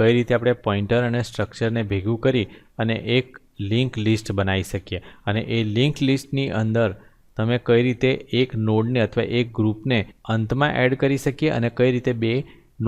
કઈ રીતે આપણે પોઈન્ટર અને સ્ટ્રક્ચરને ભેગું કરી અને એક લિંક લિસ્ટ બનાવી શકીએ. અને એ લિંક લિસ્ટની અંદર તમે કઈ રીતે એક નોડને અથવા એક ગ્રુપને અંતમાં એડ કરી શકીએ અને કઈ રીતે બે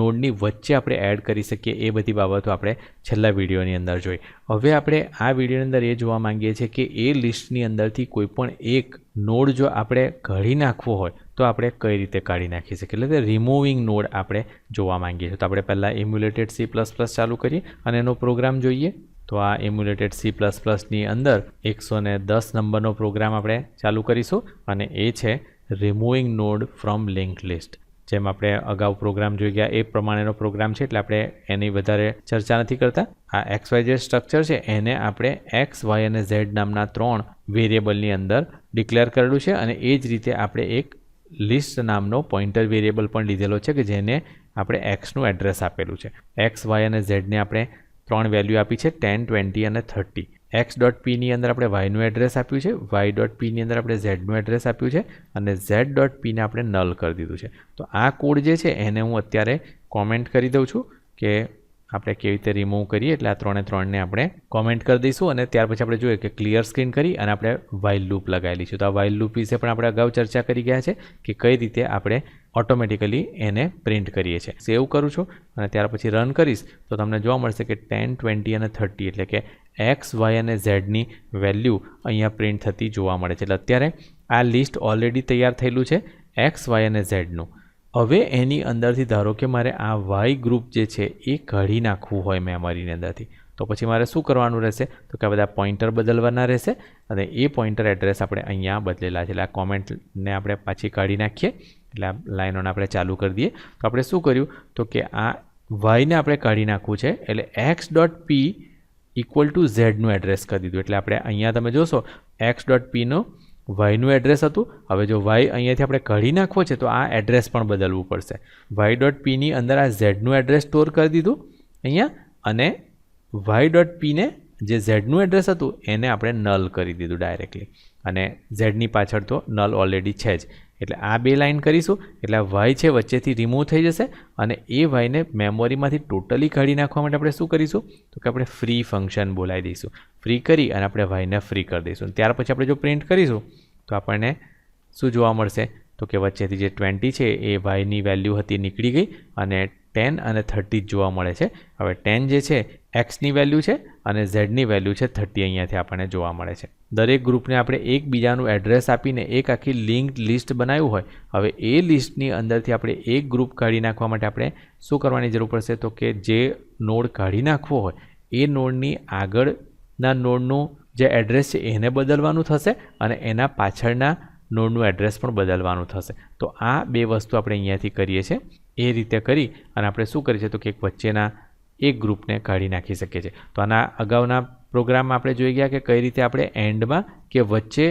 નોડની વચ્ચે આપણે એડ કરી શકીએ એ બધી બાબતો આપણે છેલ્લા વિડીયોની અંદર જોઈ. હવે આપણે આ વિડીયોની અંદર એ જોવા માંગીએ છીએ કે એ લિસ્ટની અંદરથી કોઈ પણ એક નોડ જો આપણે ઘડી નાખવો હોય તો આપણે કઈ રીતે કાઢી નાખી શકીએ? એટલે કે રિમૂવિંગ નોડ આપણે જોવા માંગીએ છીએ. તો આપણે પહેલાં ઇમ્યુલેટેડ સી પ્લસ પ્લસ ચાલુ કરીએ અને એનો પ્રોગ્રામ જોઈએ. તો આ ઇમ્યુલેટેડ સી પ્લસ પ્લસની અંદર એકસો ને દસ નંબરનો પ્રોગ્રામ આપણે ચાલુ કરીશું અને એ છે removing node from link list જેમ આપણે અગાઉ પ્રોગ્રામ જોઈ ગયા, એ પ્રમાણેનો પ્રોગ્રામ છે. એટલે આપણે એની વધારે ચર્ચા નથી કરતા. આ એક્સ વાય જે સ્ટ્રક્ચર છે. એને આપણે એક્સ, વાય અને ઝેડ નામના ત્રણ વેરિયેબલની અંદર ડિક્લેર કરેલું છે અને એ જ રીતે આપણે એક લિસ્ટ નામનો પોઇન્ટર વેરિયેબલ પણ લીધેલો છે કે જેને આપણે એક્સનું એડ્રેસ આપેલું છે. એક્સ વાય અને ઝેડને આપણે ત્રણ વેલ્યુ આપી છે ટેન ટ્વેન્ટી અને થર્ટી એક્સ ડોટ પીની અંદર આપણે વાયનું એડ્રેસ આપ્યું છે વાય ડોટ પીની અંદર આપણે ઝેડનું એડ્રેસ આપ્યું છે અને ઝેડ ડોટ પીને આપણે નલ કરી દીધું છે. તો આ કોડ જે છે એને હું અત્યારે કોમેન્ટ કરી દઉં છું કે આપણે કેવી રીતે રિમૂવ કરીએ એટલે આ ત્રણે ત્રણને આપણે કોમેન્ટ કરી દઈશું અને ત્યાર પછી આપણે જોઈએ કે ક્લિયર સ્ક્રીન કરી અને આપણે વાઇલ લૂપ લગાવેલી છે. તો આ વાઇલ લૂપ વિશે પણ આપણે અગાઉ ચર્ચા કરી ગયા છે કે કઈ રીતે આપણે ઓટોમેટિકલી એને પ્રિન્ટ કરીએ છીએ. સેવ કરું છું અને ત્યાર પછી રન કરીશ તો તમને જોવા મળશે કે ટેન ટ્વેન્ટી અને થર્ટી એટલે કે એક્સ વાય અને ઝેડની વેલ્યુ અહીંયા પ્રિન્ટ થતી જોવા મળે છે. એટલે અત્યારે આ લિસ્ટ ઓલરેડી તૈયાર થયેલું છે એક્સ વાય અને ઝેડનું હવે એની અંદરથી ધારો કે મારે આ વાય ગ્રુપ જે છે એ કાઢી નાખવું હોય મેમરીની અંદરથી. તો પછી મારે શું કરવાનું રહેશે? તો કે બધા પોઇન્ટર બદલવાના રહેશે અને એ પોઈન્ટર એડ્રેસ આપણે અહીંયા બદલેલા છે. એટલે આ કોમેન્ટને આપણે પાછી કાઢી નાખીએ. એટલે આ લાઇનોને આપણે ચાલુ કરી દઈએ. તો આપણે શું કર્યું? તો કે આ વાયને આપણે કાઢી નાખવું છે. એટલે X dot P equal to ઝેડનું address કરી દીધું. એટલે આપણે અહીંયા તમે જોશો એક્સ ડોટ પીનું વાયનું એડ્રેસ હતું. હવે જો વાય અહીંયાથી આપણે કાઢી નાખવો છે, તો આ એડ્રેસ પણ બદલવું પડશે. વાય ડોટ પીની અંદર આ ઝેડનું એડ્રેસ સ્ટોર કરી દીધું. અહીંયા અને વાય ડોટ પીને જે ઝેડનું એડ્રેસ હતું, એને આપણે નલ કરી દીધું ડાયરેક્ટલી અને ઝેડની પાછળ તો નલ ઓલરેડી છે જ. એટલે આ બે લાઇન કરીશું. એટલે આ વાય છે વચ્ચેથી રિમૂવ થઈ જશે અને એ વાયને મેમોરીમાંથી ટોટલી કાઢી નાખવા માટે આપણે શું કરીશું? તો કે આપણે ફ્રી ફંક્શન બોલાવી દઈશું. ફ્રી કરી અને આપણે વાયને ફ્રી કરી દઈશું. ત્યાર પછી આપણે જો પ્રિન્ટ કરીશું, તો આપણને શું જોવા મળશે? તો કે વચ્ચેથી જે ટ્વેન્ટી છે એ વાયની વેલ્યુ હતી નીકળી ગઈ અને ટેન અને થર્ટી જોવા મળે છે. હવે ટેન જે છે, એક્સની વેલ્યુ છે અને ઝેડની વેલ્યુ છે થર્ટી અહીંયાથી આપણને જોવા મળે છે. દરેક ગ્રુપને આપણે એકબીજાનું એડ્રેસ આપીને એક આખી લિંક્ડ લિસ્ટ બનાવ્યું હોય, હવે એ લિસ્ટની અંદરથી આપણે એક ગ્રુપ કાઢી નાખવા માટે આપણે શું કરવાની જરૂર પડશે? તો કે જે નોડ કાઢી નાખવો હોય, એ નોડની આગળના નોડનું જે એડ્રેસ છે એને બદલવાનું થશે અને એના પાછળના નોડનું એડ્રેસ પણ બદલવાનું થશે. તો આ બે વસ્તુ આપણે અહીંયાથી કરીએ છીએ. એ રીતે કરી અને આપણે શું કરીએ છીએ તો કે એક વચ્ચેના એક ગ્રુપને કાઢી નાખી શકીએ છીએ તો આના અગાઉના પ્રોગ્રામમાં આપણે જોઈ ગયા કે કઈ રીતે આપણે એન્ડમાં કે વચ્ચે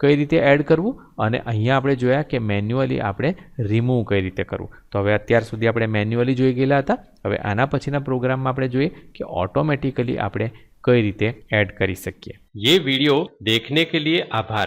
કઈ રીતે એડ કરવું અને અહીંયા આપણે જોયા કે મેન્યુઅલી આપણે રિમૂવ કઈ રીતે કરવું તો હવે અત્યાર સુધી આપણે મેન્યુઅલી જોઈ ગયેલા હતા હવે આના પછીના પ્રોગ્રામમાં આપણે જોઈએ કે ઓટોમેટિકલી આપણે કઈ રીતે એડ કરી શકીએ ये वीडियो देखने के लिए आभार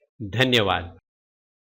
ધન્યવાદ.